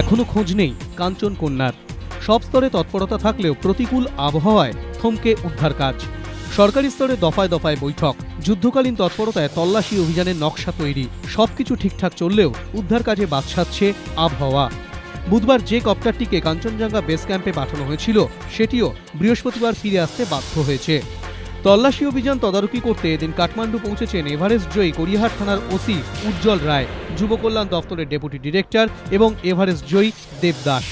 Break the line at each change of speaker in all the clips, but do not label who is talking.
এখনও খোঁজ নেই কাঞ্চন কন্যার। সব স্তরে তৎপরতা থাকলেও প্রতিকূল আবহাওয়ায় থমকে উদ্ধার কাজ। সরকারি স্তরে দফায় দফায় বৈঠক। যুদ্ধকালীন তৎপরতায় তল্লাশি অভিযানের নকশা তৈরি। সবকিছু ঠিকঠাক চললেও উদ্ধার কাজে বাদ সাধছে আবহাওয়া। বুধবার যে কপ্টারটিকে কাঞ্চনজঙ্ঘা বেস ক্যাম্পে পাঠানো হয়েছিল, সেটিও বৃহস্পতিবার ফিরে আসতে বাধ্য হয়েছে। তল্লাশি অভিযান তদারকি করতে এদিন কাঠমান্ডু পৌঁছেছেন এভারেস্ট জয়ী গড়িয়াহাট থানার ওসি উজ্জ্বল রায়, যুব কল্যাণ দপ্তরের ডেপুটি ডিরেক্টর এবং এভারেস্ট জয়ী দেবদাস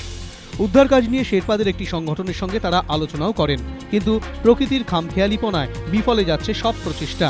উদ্ধার কাজ নিয়ে শেরপাদের একটি সংগঠনের সঙ্গে তারা আলোচনাও করেন, কিন্তু প্রকৃতির খামখেয়ালিপনায় বিফলে যাচ্ছে সব প্রচেষ্টা।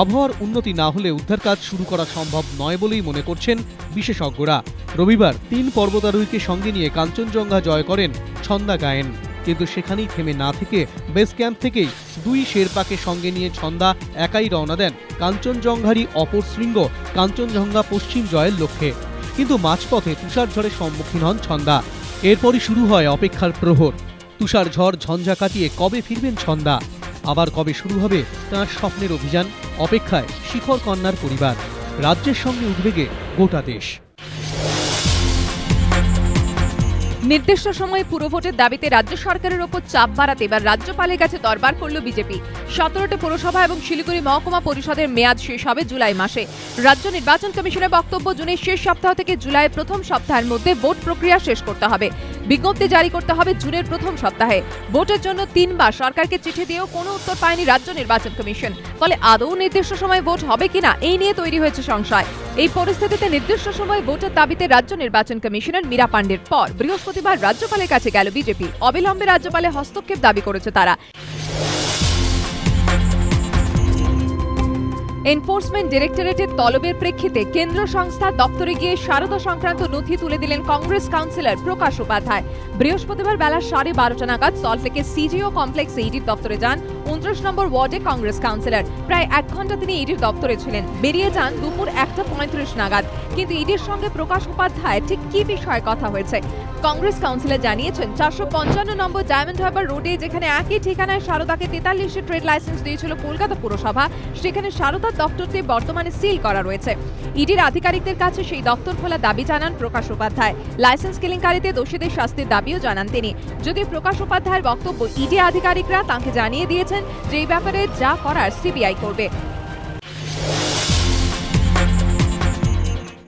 আবহাওয়ার উন্নতি না হলে উদ্ধার কাজ শুরু করা সম্ভব নয় বলেই মনে করছেন বিশেষজ্ঞরা। রবিবার তিন পর্বতারোহীকে সঙ্গে নিয়ে কাঞ্চনজঙ্ঘা জয় করেন ছন্দা গায়েন। কিন্তু সেখানেই থেমে না থেকে বেস ক্যাম্প থেকেই দুই শেরপাকে সঙ্গে নিয়ে ছন্দা একাই রওনা দেন কাঞ্চনজঙ্ঘারই অপর শৃঙ্গ কাঞ্চনজঙ্ঘা পশ্চিম জয়ের লক্ষ্যে। কিন্তু মাঝপথে তুষার ঝড়ের সম্মুখীন হন ছন্দা। এরপরই শুরু হয় অপেক্ষার প্রহর। তুষার ঝড় ঝঞ্ঝা কাটিয়ে কবে ফিরবেন ছন্দা? আবার কবে শুরু হবে তাঁর স্বপ্নের অভিযান? অপেক্ষায় শিখর কন্যার পরিবার। রাজ্যের সঙ্গে উদ্বেগে গোটা দেশ।
নির্দিষ্ট সময়ে পুরভোটের দাবিতে রাজ্য সরকারের ওপর চাপ বাড়াতে এবার রাজ্যপালের কাছে দরবার করল বিজেপি। সতেরোটি পুরসভা এবং শিলিগুড়ি মহকুমা পরিষদের মেয়াদ শেষ হবে জুলাই মাসে। রাজ্য নির্বাচন কমিশনের বক্তব্য জুনের শেষ সপ্তাহ থেকে জুলাইয়ের প্রথম সপ্তাহের মধ্যে ভোট প্রক্রিয়া শেষ করতে হবে। বিজ্ঞপ্তি জারি করতে হবে জুনের প্রথম সপ্তাহে। ভোটের জন্য তিনবার সরকারকে চিঠি দিয়েও কোনো উত্তর পায়নি রাজ্য নির্বাচন কমিশন। ফলে আদৌ নির্দিষ্ট সময় ভোট হবে কিনা, এই নিয়ে তৈরি হয়েছে সংশয়। এই পরিস্থিতিতে নির্দিষ্ট সময় ভোটের দাবিতে রাজ্য নির্বাচন কমিশনার মীরা পাণ্ডের পর বৃহস্পতিবার রাজ্যপালের কাছে গেল বিজেপি। অবিলম্বে রাজ্যপালে হস্তক্ষেপ দাবি করেছে তারা। এনফোর্সমেন্ট ডিরেক্টরেটের তলবের প্রেক্ষিতে কেন্দ্র সংস্থার দপ্তরে গিয়ে সারদা সংক্রান্ত নথি তুলে দিলেন কংগ্রেস কাউন্সিলর প্রকাশ উপাধ্যায়। বৃহস্পতিবার বেলা সাড়ে বারোটা নাগাদ সল্টলেকের সিজিও কমপ্লেক্সে ইডির দপ্তরে যান উনত্রিশ নম্বর ওয়ার্ডে কংগ্রেস কাউন্সিলর। প্রায় এক ঘণ্টা তিনি ইডির দপ্তরে ছিলেন। বেরিয়ে যান দুপুর একটা পঁয়ত্রিশ নাগাদ। কিন্তু ইডির সঙ্গে প্রকাশ উপাধ্যায় ঠিক কি বিষয়ে কথা হয়েছে? কংগ্রেস কাউন্সিলর জানিয়েছেন, চারশো পঞ্চান্ন নম্বর ডায়মন্ড হারবার রোডে যেখানে একই ঠিকানায় সারদাকে তেতাল্লিশে ট্রেড লাইসেন্স দিয়েছিল কলকাতা পুরসভা, সেখানে সারদার দপ্তরটি বর্তমানে সিল করা রয়েছে। ইডির আধিকারিকদের কাছে সেই দপ্তর খোলা দাবি জানান প্রকাশ উপাধ্যায়। লাইসেন্স কেলেঙ্কারিতে দোষীদের শাস্তির দাবিও জানান তিনি। যদি প্রকাশ উপাধ্যায়ের বক্তব্য ইডি আধিকারিকরা তাঁকে জানিয়ে দিয়েছেন যে এই ব্যাপারে যা করার সিবিআই করবে।